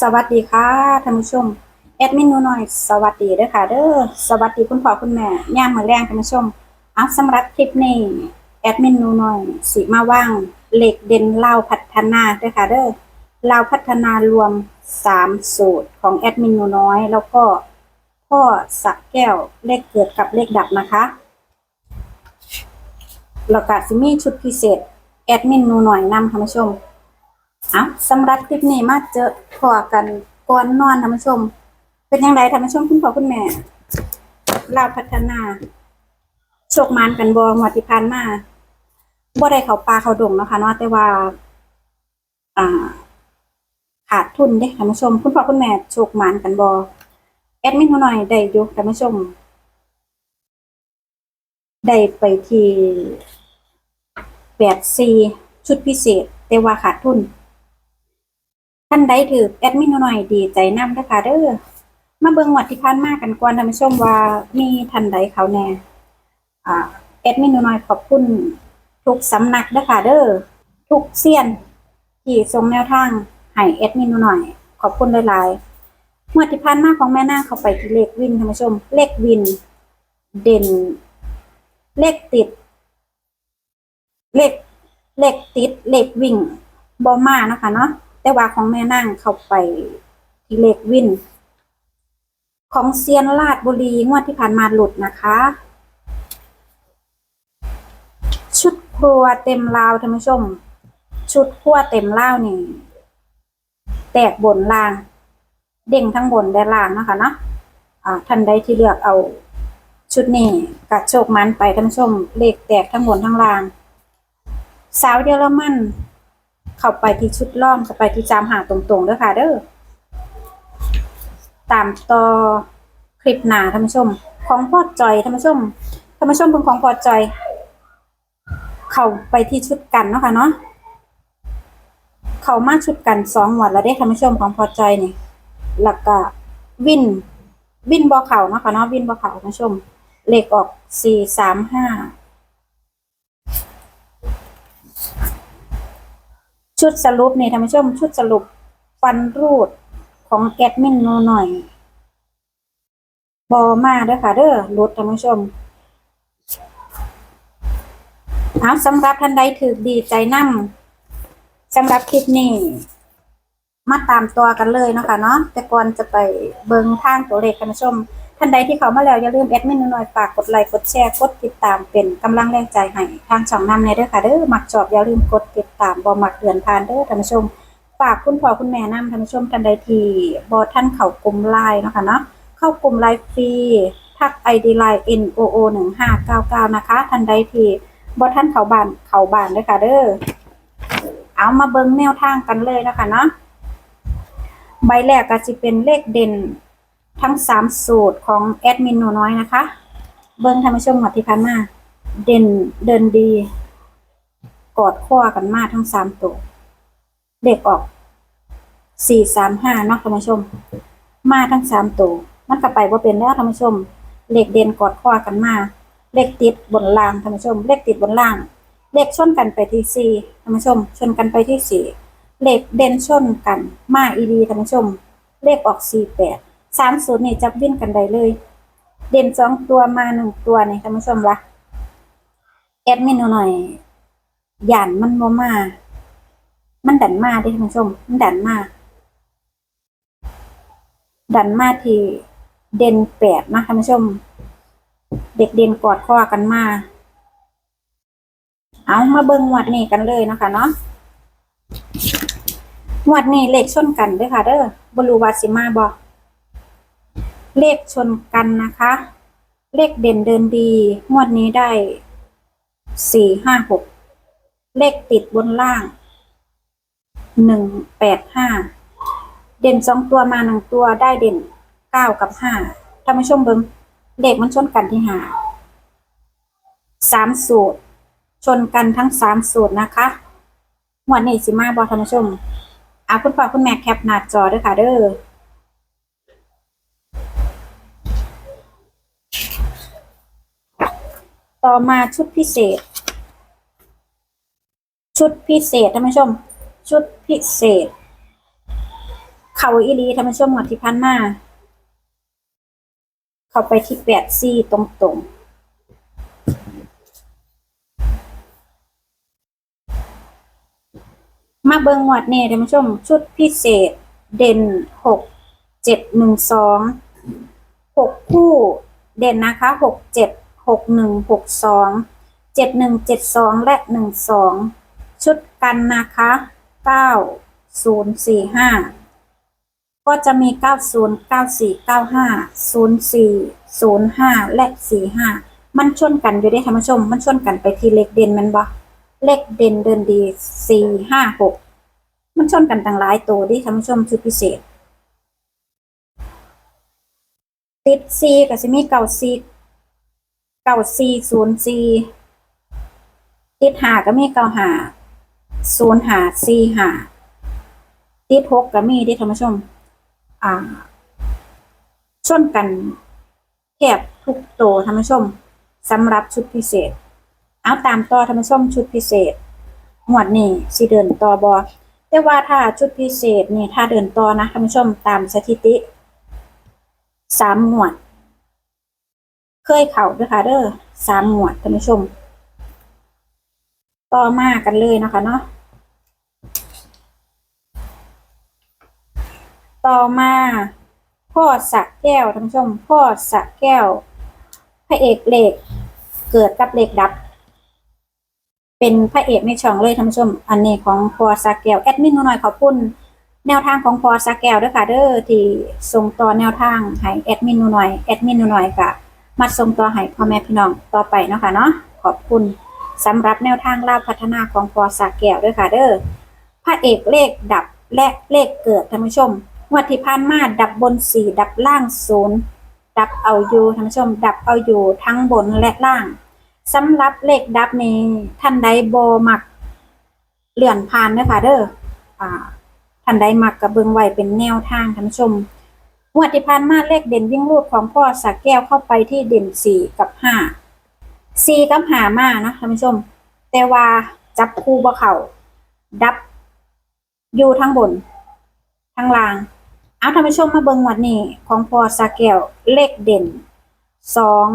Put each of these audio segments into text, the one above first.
สวัสดีค่ะท่านผู้ชมแอดมินหนูหน่อยสวัสดีเด้อค่ะเด้อสวัสดีคุณพ่อคุณแม่ย่ามมือแรงท่านผู้ชมเอาสำหรับคลิปนี้แอดมินหนูหน่อยสิมาว่างเหล็กเด่นเล่าพัฒนาเด้อค่ะเด้อเล่าพัฒนารวมสามสูตรของแอดมินหนูน้อย แล้วก็พ่อสักแก้วเลขเกิดกับเลขดับนะคะแล้วก็สิมีชุดพิเศษแอดมินหนูหน่อยนำท่านผู้ชม อะสำหรับคลิปนี้มาเจอพอกันก่อนนอนท่านผู้ชม เป็นยังไงท่านผู้ชมคุณพ่อคุณแม่ลาพัฒนาโชคมานกันบอมวดที่ผ่านมาบ่ได้เขาปลาเขาดงนะคะเนาะแต่ว่า อ่า ขาดทุนเด้ท่านผู้ชม คุณพ่อคุณแม่โชคมานกันบอแอดมินเขาหน่อยได้ยกท่านผู้ชม ได้ไปที่แปดซีชุดพิเศษ แต่ว่าขาดทุน ท่านใดถือแอดมินหน่อยดีใจนำนะคะเด้อมาเบิ่งงวดที่ผ่านมากันก่อนท่านผู้ชมว่ามีท่านใดเขาแน่อ่าแอดมินหน่อยขอบคุณทุกสำนักนะคะเด้อทุกเซียนที่ส่งแนวทางให้แอดมินหน่อย ขอบคุณหลายๆงวดที่ผ่านมาของแม่นางเข้าไปที่เลขวินท่านผู้ชม เลขวิน เด่น เลขติด เลขเลขติด เลขวิ่งบอมานะคะเนาะ แต่ว่าของแม่นั่งเข้าไปที่เลขวิน ของเซียนลาดบุรีงวดที่ผ่านมาหลุดนะคะ ชุดครัวเต็มลาวท่านผู้ชม ชุดครัวเต็มลาวนี่ แตกบนล่าง เด้งทั้งบนและล่างนะคะเนาะอ่าท่านใดที่เลือกเอาชุดนี้กัดโชคมันไปท่านผู้ชมเลขแตกทั้งบนทั้งล่าง สาวเยอรมัน เข้าไปที่ชุดล่องเข้าไปที่จามหางตรงๆเด้อค่ะเด้อตามต่อคลิปหนาท่านผู้ชม ของพอจอยท่านผู้ชมท่านผู้ชมเพิ่งของพอจอย เข้าไปที่ชุดกันเนาะค่ะเนาะเข้ามาชุดกันสองหมวดแล้วได้ท่านผู้ชมของพอจอยนี่แล้วก็วินวินบอเข่าเนาะค่ะเนาะวินบอเข่าท่านผู้ชมเลขออกสี่สามห้า ชุดสรุปนี่ท่านผู้ชมชุดสรุปฟันรูดของแอดมินโนหน่อยบอมาเด้อค่ะ เด้อลดท่านผู้ชมเอาสำหรับท่านใดถือดีใจนั่งสำหรับคลิปนี้ มาตามตัวกันเลยเนาะคะเนาะแต่ก่อนจะไปเบิงทางตัวเลขท่านผู้ชม ท่านใดที่เขามาแล้วอย่าลืมแอดมินหน่อยฝากกดไลค์กดแชร์กดติดตามเป็นกำลังแรงใจให้ทางช่องนำในเด้อค่ะเด้อมักชอบอย่าลืมกดติดตามบ่มักเดือนผ่านเด้อท่านผู้ชม ฝากคุณพ่อคุณแม่นำท่านผู้ชมท่านใดที่บ่ท่านเข้ากลุ่มไลน์เนาะค่ะเนาะเข้ากลุ่มไลน์ฟรีทัก ID ไลน์ NOO 1599นะคะท่านใดที่บ่ท่านเข้าบ้านเข้าบ้านเด้อค่ะเด้อเอามาเบิ่งแนวทางกันเลยนะคะเนาะใบแรกก็จะเป็นเลขเด่น ทั้งสามสูตรของแอดมินหนูน้อยนะคะ เบิ้งท่านผู้ชมหมดที่พันมาเด่นเดินดี กอดข้อกันมาทั้งสามตัว เด็กออกสี่สามห้าเนาะท่านผู้ชม มาทั้งสามตัวมันก็ไปว่าเป็นแล้วท่านผู้ชมเลขเด่นกอดข้อกันมาเลขติดบนล่างท่านผู้ชม เลขติดบนล่าง เลขชนกันไปที่สี่ท่านผู้ชม ชนกันไปที่สี่เลขเด่นชนกัน มาอีดีท่านผู้ชม เลขออกสี่แปด สามศูนย์นี่จับวิ่นกันได้เลย เด่นสองตัวมาหนึ่งตัวนี่ท่านผู้ชมละแอดมินหน่อยหยานมันโมมา มันดันมาด้ท่านผู้ชม มันดันมา ดันมาที่เด่นแปดนะท่านผู้ชม เด็กเด่นกอดข้อกันมา เอามาเบิ้งงวดนี้กันเลยนะคะเนาะงวดนี้เลขชนกันด้วยค่ะเด้อบรูวาสิมาบอก เลขชนกันนะคะ เลขเด่นเดินดีงวดนี้ได้สี่ห้าหกเลขติดบนล่างหนึ่งแปดห้าเด่นสองตัวมาหนึ่งตัวได้เด่นเก้ากับห้าท่านผู้ชมเบิงเลขมันชนกันที่หาสามสูตร ชนกันทั้งสามสูตรนะคะงวดนี้สิมาบอท่านผู้ชมเอาคุณพ่อคุณแม่แคปหน้าจอด้วยค่ะเด้อ ต่อมาชุดพิเศษ ชุดพิเศษท่านผู้ชม ชุดพิเศษ เขาอีหลีท่านผู้ชมหมดที่พันมาเข้าไปที่แปดซี่ตรงๆมาเบิงหวัดเนี่ยท่านผู้ชม ชุดพิเศษ เด่นหกเจ็ดหนึ่งสองหกคู่ เด่นนะคะหกเจ็ด หกหนึ่งหกสองเจ็ดหนึ่งเจ็ดสองและหนึ่งสองชุดกันนะคะเก้าศูนย์สี่ห้าก็จะมี 90 94 95 04 05 และ 45 มันชนกันอยู่ได้ท่านผู้ชม มันชนกันไปที่เลขเด่นแมันบ่เลขเด่นเดินดี 4 5 6 มันชนกันต่างหลายตัวดิท่านผู้ชมชุดพิเศษ ติด C ก็จะมี9 C 9 C 0 C ติด5ก็มี9 5 0 5 4 5ติด6ก็มีดิท่านผู้ชม อ่าชนกันแทบทุกโตท่านผู้ชมสำหรับชุดพิเศษ เอาตามต่อท่านผู้ชมชุดพิเศษหมวดนี้สิเดินต่อบอแต่ว่าถ้าชุดพิเศษนี่ถ้าเดินต่อนะท่านผู้ชมตามสถิติสามหมวด เคยเข่าด้วยค่ะเด้อสามหมวดท่านผู้ชม ต่อมากันเลยนะคะเนาะต่อมาพ่อสระแก้วท่านผู้ชมพ่อสระแก้วพระเอกเหล็กเกิดกับเหล็กดับ เป็นพระเอกในช่องเลยท่านผู้ชม อันนี้ของพ่อสระแก้วแอดมินหน่อยขอบคุณแนวทางของพอสแก้วด้วยค่ะเด้อที่ส่งต่อแนวทางให้แอดมินหน่อยแอดมินหนูหน่อยกะ มาส่งต่อให้พ่อแม่พี่น้องต่อไปเนาะค่ะเนาะขอบคุณสำหรับแนวทางลาภพัฒนาของพอสระแก้วด้วยค่ะเด้อพระเอกเลขดับและเลขเกิดท่านผู้ชมงวดที่ผ่านมาดับบนสี่ดับล่างศูนย์ดับเอาอยู่ท่านผู้ชม ดับเอาอยู่ทั้งบนและล่างสำหรับเลขดับนี้ท่านใดโบมักเลื่อนผ่านเด้อค่ะเด้ออ่าท่านใดมักกระเบิงไว้เป็นแนวทางท่านผู้ชม งวดที่ผ่านมาเลขเด่นวิ่งรูดของพ่อสักแก้วเข้าไปที่เด่นสี่กับห้าสี่กับหามานะท่านผู้ชม แต่ว่าจับคู่บ่เขาดับ อยู่ทั้งบน ทั้งล่าง เอาท่านผู้ชมมาเบิ่งวัดนี้ ของพอสาแก้วเลขเด่นสอง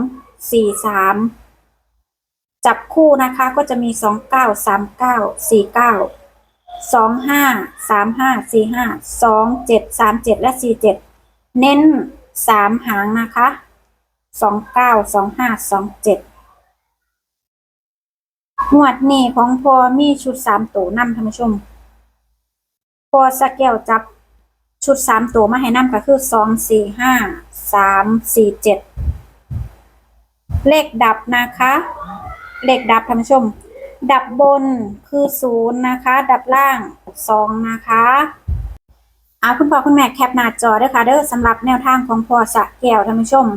สี่สามจับคู่นะคะก็จะมีสองเก้าสามเก้าสี่เก้าสองห้าสามห้าสี่ห้าสองเจ็ดสามเจ็ดและสี่เจ็ด เน้นสามหางนะคะสองเก้าสองห้าสองเจ็ดหมวดนี้ของพอมีชุดสามตัวนำท่านผู้ชม พอสแก้วจับชุดสามตัวมาให้นำก็คือสองสี่ห้าสามสี่เจ็ดเลขดับนะคะ เลขดับท่านผู้ชม ดับบนคือศูนย์นะคะ ดับล่างสองนะคะ อาคุณพ่อคุณแม่แคปหน้าจอด้วยค่ะเด้อสำหรับแนวทางของพ่อสะแก้วท่านผู้ชม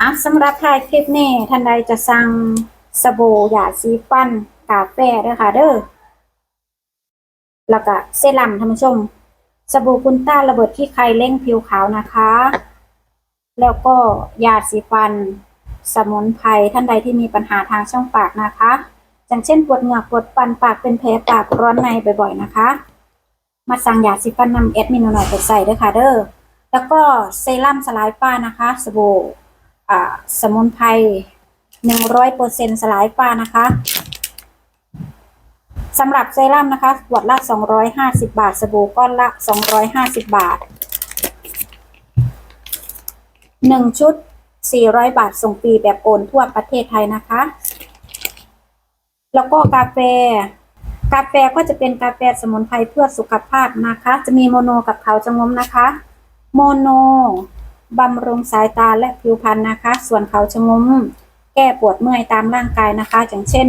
อะสำหรับท้ายคลิปนี้ท่านใดจะสั่งสบู่หยาสีฟันกาแฟด้วยค่ะเด้อแล้วก็เซรั่มท่านผู้ชม สบู่คุณต้าระเบิดที่ใครเร่งผิวขาวนะคะ แล้วก็ยาสีฟัน สมุนไพรท่านใดที่มีปัญหาทางช่องปากนะคะอย่างเช่นปวดเหงือกปวดฟันปากเป็นแผลปากร้อนในบ่อยๆนะคะ มาสั่งยาสีฟันนำแอดมินหน่อยไปใส่ด้วยค่ะเด้อแล้วก็เซรั่มสลายฝ้านะคะสบู่อ่าสมุนไพรหนึ่งร้อยเปอร์เซ็นสลายฝ้านะคะสำหรับเซรั่มนะคะขวดละ250บาท สบู่ก้อนละ250บบาท1ชุด400บาทส่งฟรีแบบโอนทั่วประเทศไทยนะคะ แล้วก็กาแฟ กาแฟก็จะเป็นกาแฟสมุนไพรเพื่อสุขภาพนะคะ จะมีโมโนกับเขาจะงมนะคะ โมโนบำรุงสายตาและผิวพรรณนะคะ ส่วนเขาชะงมแก้ปวดเมื่อยตามร่างกายนะคะ อย่างเช่น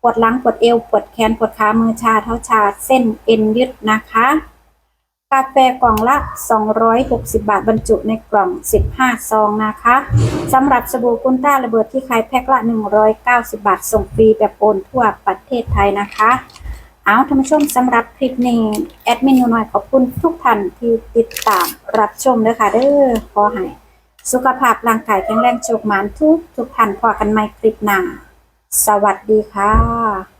ปวดหลังปวดเอวปวดแขนปวดขามือชาเท้าชาเส้นเอ็นยึดนะคะ กาแฟกล่องละ 260 บาทบรรจุในกล่อง 15 ซองนะคะสำหรับสบู่กุนต้าระเบิดที่ขายแพ็คละ 190 บาท ส่งฟรีแบบโอนทั่วประเทศไทยนะคะ เอาท่านผู้ชมสำหรับคลิปนี้ แอดมินหนูน้อยขอบคุณทุกท่านที่ติดตามรับชมด้วยค่ะเด้อขอให้สุขภาพร่างกายแข็งแรงโชคหมานทุกทุกท่านพอกันใหม่คลิปหน้า สวัสดีค่ะ